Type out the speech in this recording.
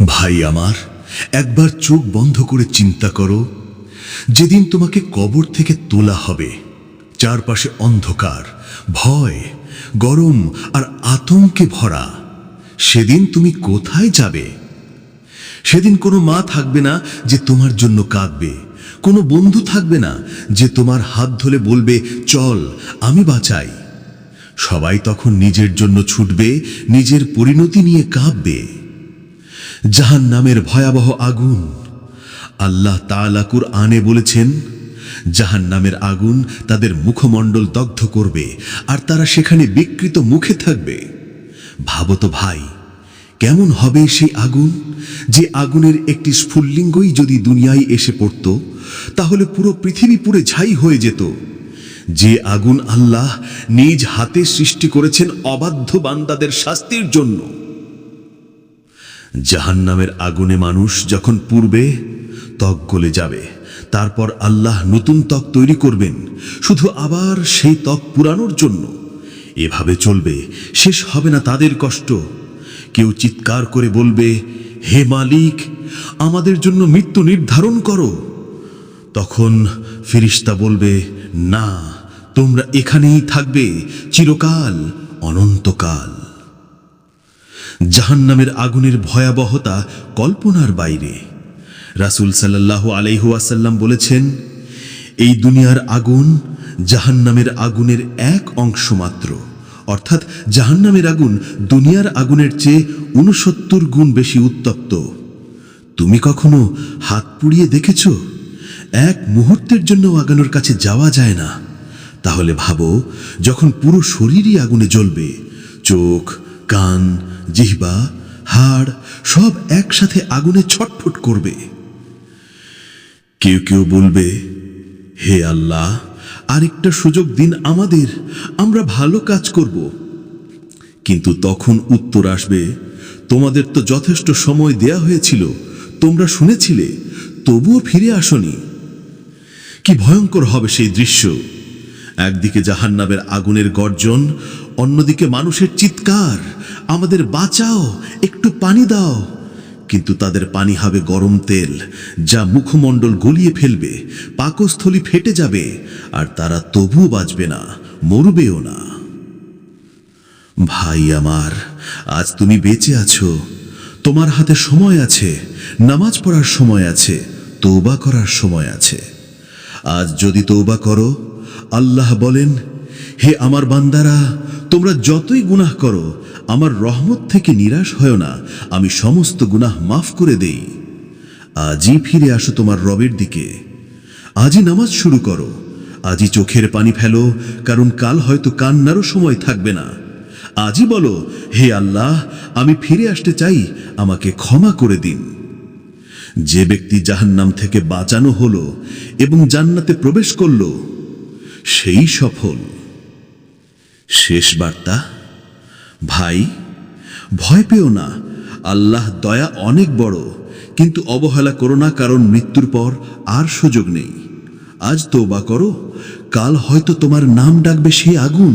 ভাই আমার, একবার চোখ বন্ধ করে চিন্তা করো, যেদিন তোমাকে কবর থেকে তোলা হবে, চারপাশে অন্ধকার, ভয়, গরম আর আতঙ্কে ভরা, সেদিন তুমি কোথায় যাবে? সেদিন কোনো মা থাকবে না যে তোমার জন্য কাঁদবে, কোনো বন্ধু থাকবে না যে তোমার হাত ধরে বলবে, চল, আমি বাঁচাই। সবাই তখন নিজের জন্য ছুটবে, নিজের পরিণতি নিয়ে কাঁপবে জাহান নামের ভয়াবহ আগুন। আল্লাহ তালাকুর আনে বলেছেন জাহান নামের আগুন তাদের মুখমণ্ডল দগ্ধ করবে আর তারা সেখানে বিকৃত মুখে থাকবে। ভাবো তো ভাই, কেমন হবে সেই আগুন? যে আগুনের একটি স্ফুল্লিঙ্গই যদি দুনিয়ায় এসে পড়ত, তাহলে পুরো পৃথিবী পুরে ছাই হয়ে যেত। যে আগুন আল্লাহ নিজ হাতে সৃষ্টি করেছেন অবাধ্য বান্দাদের শাস্তির জন্য। জাহান্নামের আগুনে মানুষ যখন পূর্বে ত্বক গলে যাবে। তারপর আল্লাহ নতুন ত্বক তৈরি করবেন। শুধু আবার সেই ত্বক পুরানোর জন্য। এভাবে চলবে, শেষ হবে না তাদের কষ্ট। কেউ চিৎকার করে বলবে, হে মালিক, আমাদের জন্য মৃত্যু নির্ধারণ করো। তখন ফিরিস্তা বলবে, না, তোমরা এখানেই থাকবে, চিরকাল, অনন্তকাল। জাহান্নামের আগুনের ভয়াবহতা কল্পনার বাইরে। রাসূল সাল্লাহ আলাইহুয়াসাল্লাম বলেছেন, এই দুনিয়ার আগুন জাহান্নামের আগুনের এক অংশ মাত্র। অর্থাৎ জাহান্নামের আগুন দুনিয়ার আগুনের চেয়ে উনসত্তর গুণ বেশি উত্তপ্ত। তুমি কখনো হাত পুড়িয়ে দেখেছ? এক মুহূর্তের জন্য আগানোর কাছে যাওয়া যায় না। তাহলে ভাবো, যখন পুরো শরীরই আগুনে জ্বলবে, চোখ, কান জিহ্বা, হাড় সব একসাথে আগুনে ছটফট করবে। কেউ কেউ বলবে, হে আল্লাহ, আরেকটা সুযোগ দিন আমাদের, আমরা ভালো কাজ করব। কিন্তু তখন উত্তর আসবে, তোমাদের তো যথেষ্ট সময় দেয়া হয়েছিল, তোমরা শুনেছিলে, তবুও ফিরে আসনি। কি ভয়ঙ্কর হবে সেই দৃশ্য। একদিকে জাহান্নাবের আগুনের গর্জন, অন্যদিকে মানুষের চিৎকার। আমাদের বাঁচাও, একটু পানি দাও। কিন্তু তাদের পানি হবে গরম তেল, যা মুখমণ্ডল গলিয়ে ফেলবে, পাকস্থলী ফেটে যাবে, আর তারা তবুও বাঁচবে না, মরবেও না। ভাই আমার, আজ তুমি বেঁচে আছো। তোমার হাতে সময় আছে, নামাজ পড়ার সময় আছে তৌবা করার সময় আছে। আজ যদি তৌবা করো আল্লাহ বলেন, হে আমার বান্দারা, তোমরা যতই গুনাহ করো, আমার রহমত থেকে নিরাশ হয় না, আমি সমস্ত গুনাহ মাফ করে দেই। আজই ফিরে আসো তোমার রবের দিকে। আজই নামাজ শুরু করো। আজই চোখের পানি ফেলো, কারণ কাল হয়তো কান্নারও সময় থাকবে না। আজই বলো, হে আল্লাহ, আমি ফিরে আসতে চাই, আমাকে ক্ষমা করে দিন। যে ব্যক্তি জাহান্নাম থেকে বাঁচানো হলো এবং জান্নাতে প্রবেশ করল সেই সফল। শেষ বার্তা, ভাই, ভয় পেও না, আল্লাহ দয়া অনেক বড়, কিন্তু অবহেলা করো না কারণ মৃত্যুর পর আর সুযোগ নেই। আজ তৌবা করো, কাল হয়তো তোমার নাম ডাকবে সেই আগুন।